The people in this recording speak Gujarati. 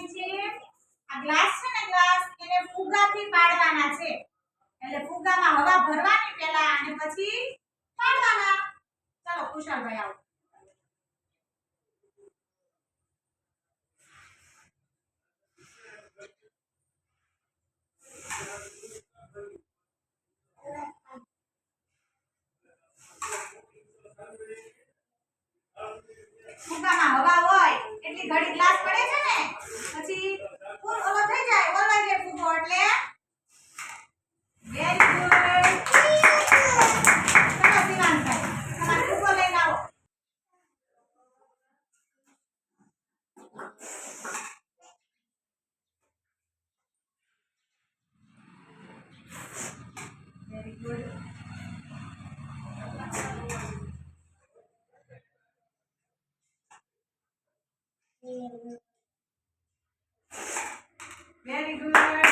કરવાની છે. આ ગ્લાસ છે ને ગ્લાસ એને ફુગ્ગાથી પાડવાના છે. એટલે ફુગ્ગામાં હવા ભરવાની પહેલા અને પછી પાડવાના. ચાલો, કુશાલભાઈ આવો. ઘડી Very good.